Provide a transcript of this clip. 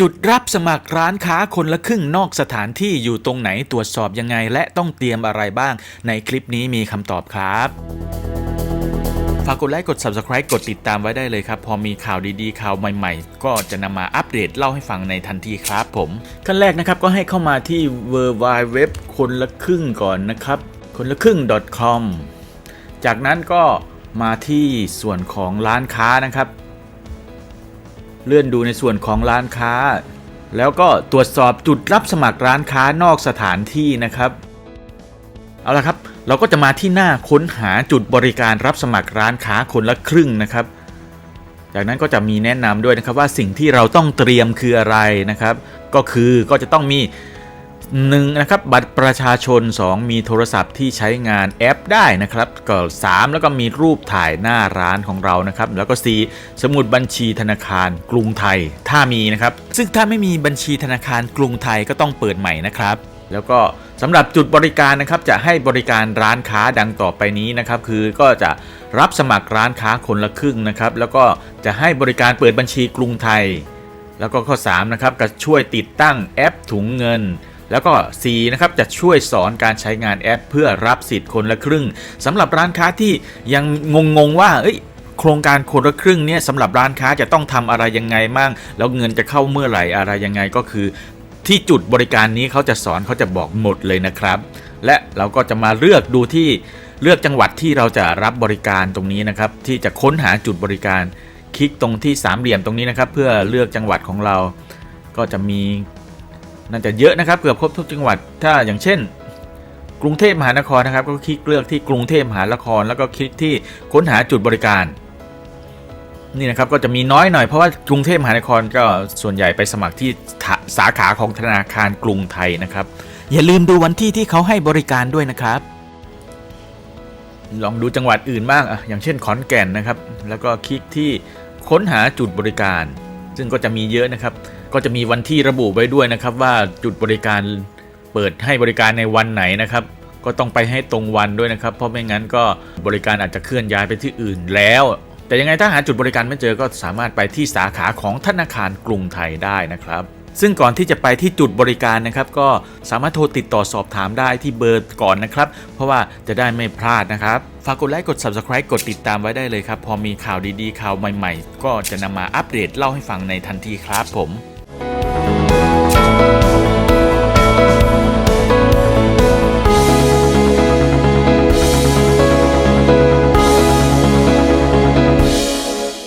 จุดรับสมัครร้านค้าคนละครึ่งนอกสถานที่อยู่ตรงไหนตรวจสอบยังไง และต้องเตรียมอะไรบ้าง ในคลิปนี้มีคำตอบครับฝากกดไลค์กด Subscribe กดติดตามไว้ได้เลยครับ พอมีข่าวดีๆ ข่าวใหม่ๆ ก็จะนำมาอัปเดตเล่าให้ฟังในทันทีครับผม ขั้นแรกนะครับก็ให้เข้ามาที่ w w w คนละครึ่งก่อนนะครับ คนละครึ่ง .com จากนั้นก็มาที่ส่วนของร้านค้านะครับ เลื่อนดูในส่วนของร้านค้า แล้วก็ตรวจสอบจุดรับสมัครร้านค้านอกสถานที่นะครับ เอาละครับ เราก็จะมาที่หน้าค้นหาจุดบริการรับสมัครร้านค้าคนละครึ่งนะครับ จากนั้นก็จะมีแนะนำด้วยนะครับว่าสิ่งที่เราต้องเตรียมคืออะไรนะครับ ก็คือก็จะต้องมี 1นะครับบัตรประชาชน 2 มีโทรศัพท์ที่ใช้งานแอปได้นะครับก็3แล้วก็มีรูปถ่ายหน้าร้านของเรานะครับแล้วก็ 4 สมุดบัญชีธนาคารกรุงไทย ถ้ามีนะครับ ซึ่งถ้าไม่มีบัญชีธนาคารกรุงไทยก็ต้องเปิดใหม่นะครับแล้วก็สำหรับจุดบริการนะครับจะให้บริการร้านค้าดังต่อไปนี้นะครับคือก็จะรับสมัครร้านค้าคนละครึ่งนะครับแล้วก็จะให้บริการเปิดบัญชีกรุงไทย แล้วก็ข้อ3นะครับก็ช่วยติดตั้งแอปถุงเงิน แล้วก็4นะครับจะช่วยสอนการใช้งานแอป เพื่อรับสิทธิ์คนละครึ่งสำหรับร้านค้าที่ยังงงๆว่าเอ้ยโครงการคนละครึ่งเนี่ยสำหรับร้านค้าจะต้องทำอะไรยังไงมั่งแล้วเงินจะเข้าเมื่อไหร่อะไรยังไงก็คือ ที่จุดบริการนี้เขาจะสอนเขาจะบอกหมดเลยนะครับ และเราก็จะมาเลือกดูที่เลือกจังหวัดที่เราจะรับบริการตรงนี้นะครับ ที่จะค้นหาจุดบริการ คลิกตรงที่สามเหลี่ยมตรงนี้นะครับ เพื่อเลือกจังหวัดของเรา ก็จะมี น่าจะเยอะนะครับเกือบครบทุกจังหวัด ถ้าอย่างเช่น กรุงเทพมหานครนะครับ ก็คลิกเลือกที่กรุงเทพมหานคร แล้วก็คลิกที่ค้นหาจุดบริการ นี่นะครับก็จะมีน้อยหน่อยเพราะว่ากรุงเทพมหานครก็ส่วนใหญ่ไปสมัครที่สาขาของธนาคารกรุงไทยนะครับ อย่าลืมดูวันที่ที่เขาให้บริการด้วยนะครับ ลองดูจังหวัดอื่นบ้างอะอย่างเช่นขอนแก่นนะครับ แล้วก็คลิกที่ค้นหาจุดบริการ ซึ่งก็จะมีเยอะนะครับ ก็จะมีวันที่ระบุไว้ด้วยนะครับ ว่าจุดบริการเปิดให้บริการในวันไหนนะครับ ก็ต้องไปให้ตรงวันด้วยนะครับ เพราะไม่งั้นก็บริการอาจจะเคลื่อนย้ายไปที่อื่นแล้ว แต่ยังไงถ้าหาจุดบริการไม่เจอก็สามารถไปที่สาขาของธนาคารกรุงไทยได้นะครับซึ่งก่อนที่จะไปที่จุดบริการนะครับ ก็สามารถโทรติดต่อสอบถามได้ที่เบอร์ก่อนนะครับ เพราะว่าจะได้ไม่พลาดนะครับ ฝากกดไลค์กด Subscribe กดติดตามไว้ได้เลยครับ พอมีข่าวดีๆ ข่าวใหม่ๆ ก็จะนำมาอัปเดตเล่าให้ฟังในทันทีครับผม